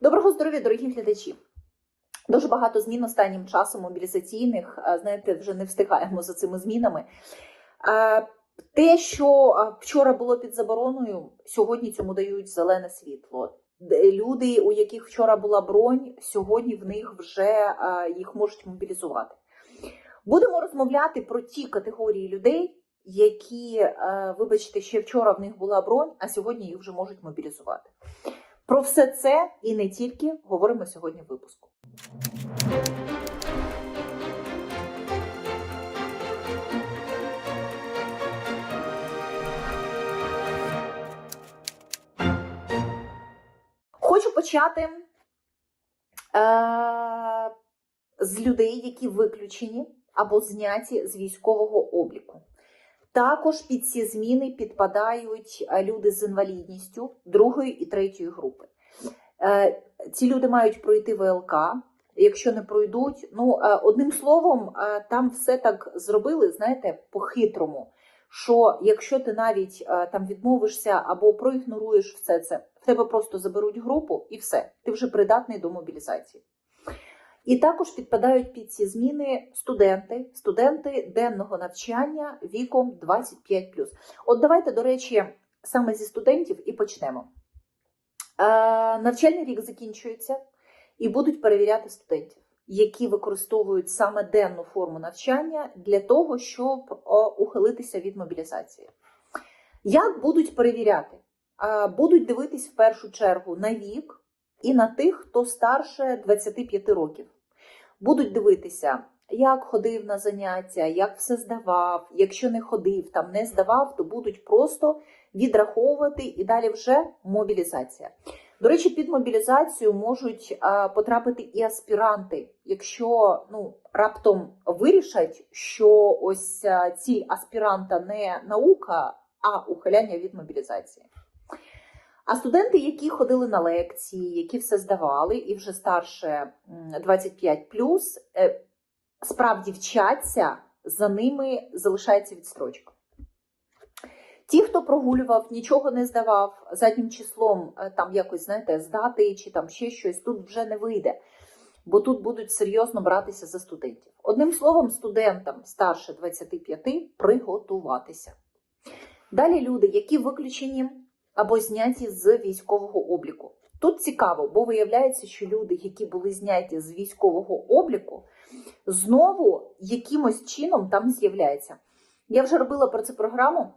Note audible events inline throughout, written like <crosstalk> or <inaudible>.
Доброго здоров'я, дорогі глядачі! Дуже багато змін останнім часом мобілізаційних. Знаєте, вже не встигаємо за цими змінами. Те, що вчора було під забороною, сьогодні цьому дають зелене світло. Люди, у яких вчора була бронь, сьогодні в них вже їх можуть мобілізувати. Будемо розмовляти про ті категорії людей, які, е, вибачте, ще вчора в них була бронь, а сьогодні їх вже можуть мобілізувати. Про все це і не тільки говоримо сьогодні в випуску. Хочу почати е, з людей, які виключені або зняті з військового. Також під ці зміни підпадають е, люди з інвалідністю другої і третьої групи. Е, Ці люди мають пройти ВЛК. Якщо не пройдуть, ну е, одним словом, там все так зробили, знаєте, по-хитрому. Що якщо ти навіть там відмовишся або проігноруєш все це, в тебе просто заберуть групу і все, ти вже придатний до мобілізації. І також підпадають під ці зміни студенти, студенти денного навчання віком 25+. От давайте, до речі, саме зі студентів і почнемо. Е, навчальний рік закінчується і будуть перевіряти студентів, які використовують саме денну форму навчання для того, щоб ухилитися від мобілізації. Як будуть перевіряти? Е, будуть дивитись в першу чергу на вік і на тих, хто старше 25 років. Будуть дивитися, як ходив на заняття, як все здавав. Якщо не ходив, там не здавав, то будуть просто відраховувати і далі вже мобілізація. До речі, під мобілізацію можуть потрапити і аспіранти, якщо ну раптом вирішать, що ось ціль аспіранта не наука, а ухиляння від мобілізації. А студенти, які ходили на лекції, які все здавали, і вже старше 25 е, справді вчаться, за ними залишається відстрочка. Ті, хто прогулював, нічого не здавав, заднім числом е, там якось, знаєте, здати чи там ще щось, тут вже не вийде, бо тут будуть серйозно братися за студентів. Одним словом, студентам старше 25 приготуватися. Далі люди, які виключені або зняті з військового обліку. Тут цікаво, бо виявляється, що люди, які були зняті з військового обліку, знову якимось чином там з'являються. Я вже робила про це програму,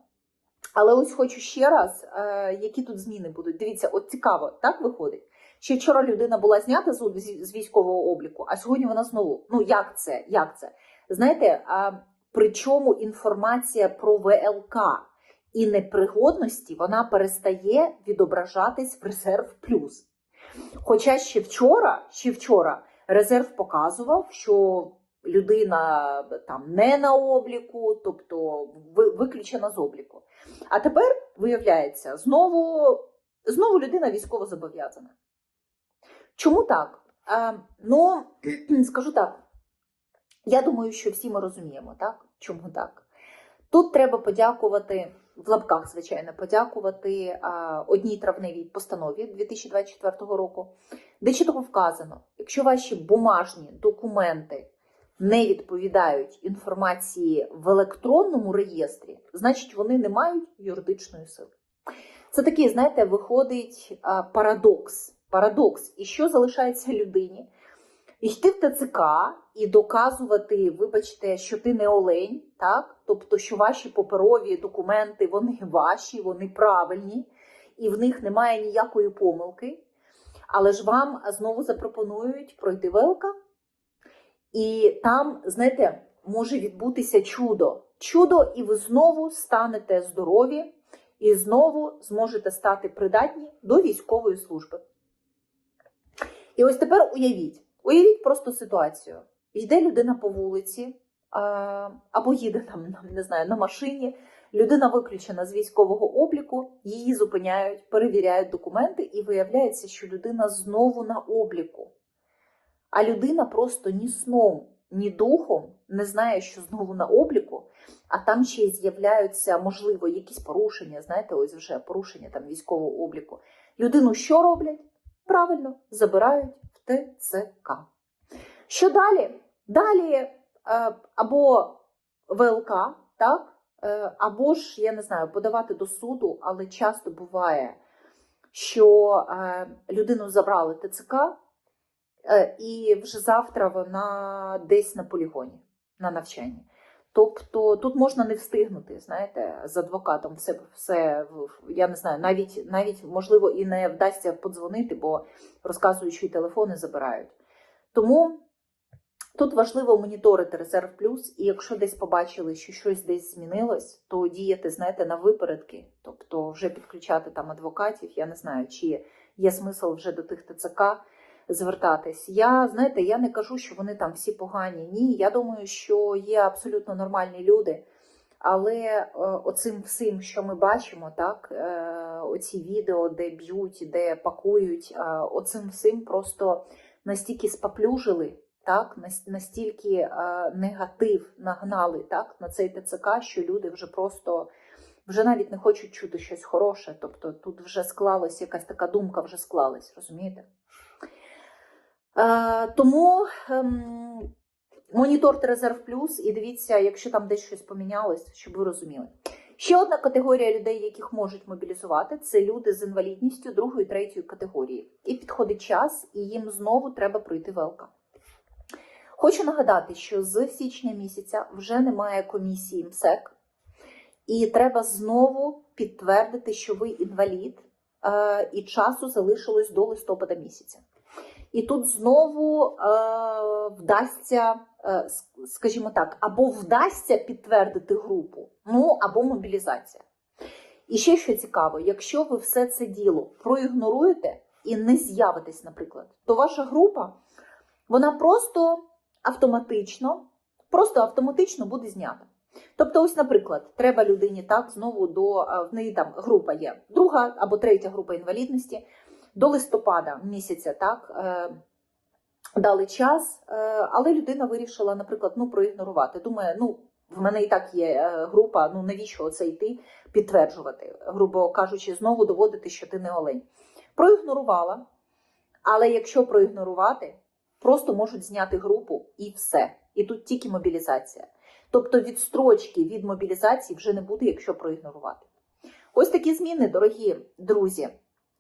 але ось хочу ще раз, е, які тут зміни будуть. Дивіться, от цікаво, так виходить. Ще вчора людина була знята з, військового обліку, а сьогодні вона знову. Ну як це? Як це? Знаєте, причому інформація про ВЛК і непригодності вона перестає відображатись в резерв плюс. Хоча ще вчора, ще вчора резерв показував, що людина там не на обліку, тобто виключена з обліку. А тепер виявляється, знову, знову людина військово зобов'язана. Чому так? А, ну, <clears throat> скажу так. Я думаю, що всі ми розуміємо, так? Чому так? Тут треба подякувати в лапках, звичайно, подякувати одній травневій постанові 2024 року, де чітко вказано, якщо ваші бумажні документи не відповідають інформації в електронному реєстрі, значить вони не мають юридичної сили. Це такий, знаєте, виходить парадокс. Парадокс. І що залишається людині? Йти в ТЦК і доказувати, вибачте, що ти не олень, так? Тобто, що ваші паперові документи вони ваші, вони правильні, і в них немає ніякої помилки. Але ж вам знову запропонують пройти ВЛК. І там, знаєте, може відбутися чудо. Чудо, і ви знову станете здорові, і знову зможете стати придатні до військової служби. І ось тепер уявіть, уявіть просто ситуацію. Йде людина по вулиці, або їде там, не знаю, на машині. Людина виключена з військового обліку, її зупиняють, перевіряють документи, і виявляється, що людина знову на обліку. А людина просто ні сном, ні духом не знає, що знову на обліку, а там ще й з'являються, можливо, якісь порушення, знаєте, ось вже порушення там військового обліку. Людину що роблять? Правильно, забирають ТЦК. Що далі? Далі е, або ВЛК, так? Е, або ж, я не знаю, подавати до суду, але часто буває, що е, людину забрали ТЦК, і вже завтра вона десь на полігоні, на навчанні. Тобто тут можна не встигнути, знаєте, з адвокатом все, все я не знаю, навіть, навіть можливо і не вдасться подзвонити, бо і телефони забирають. Тому тут важливо моніторити резерв плюс, і якщо десь побачили, що щось десь змінилось, то діяти, знаєте, на випередки, тобто вже підключати там адвокатів. Я не знаю, чи є смисл вже до тих ТЦК звертатись. Я знаєте, я не кажу, що вони там всі погані. Ні, я думаю, що є абсолютно нормальні люди. Але е, оцим всім, що ми бачимо, так, е, оці відео, де б'ють, де пакують, е, оцим всім просто настільки споплюжили, так, нас- настільки негатив нагнали так, на цей ТЦК, що люди вже просто вже навіть не хочуть чути щось хороше. Тобто тут вже склалась якась така думка, вже склалась, розумієте? Е, тому ем, моніторте резерв плюс і дивіться, якщо там десь щось помінялось, щоб ви розуміли. Ще одна категорія людей, яких можуть мобілізувати, це люди з інвалідністю другої третьої категорії. І підходить час, і їм знову треба пройти ВЛК. Хочу нагадати, що з січня місяця вже немає комісії МСЕК, і треба знову підтвердити, що ви інвалід, е, і часу залишилось до листопада місяця. І тут знову е, вдасться, е, скажімо так, або вдасться підтвердити групу, ну або мобілізація. І ще що цікаво, якщо ви все це діло проігноруєте і не з'явитесь, наприклад, то ваша група вона просто автоматично, просто автоматично буде знята. Тобто, ось, наприклад, треба людині так знову до е, в неї там група є друга або третя група інвалідності до листопада місяця, так е, дали час, е, але людина вирішила, наприклад, ну проігнорувати. Думає, ну в мене і так є е, група, ну навіщо оце йти підтверджувати, грубо кажучи, знову доводити, що ти не олень. Проігнорувала, але якщо проігнорувати, просто можуть зняти групу і все. І тут тільки мобілізація. Тобто відстрочки від мобілізації вже не буде, якщо проігнорувати. Ось такі зміни, дорогі друзі.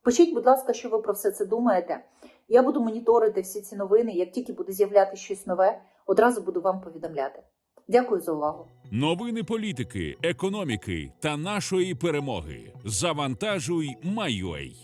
Пишіть, будь ласка, що ви про все це думаєте. Я буду моніторити всі ці новини. Як тільки буде з'являтися щось нове, одразу буду вам повідомляти. Дякую за увагу. Новини політики, економіки та нашої перемоги. Завантажуй, Майой.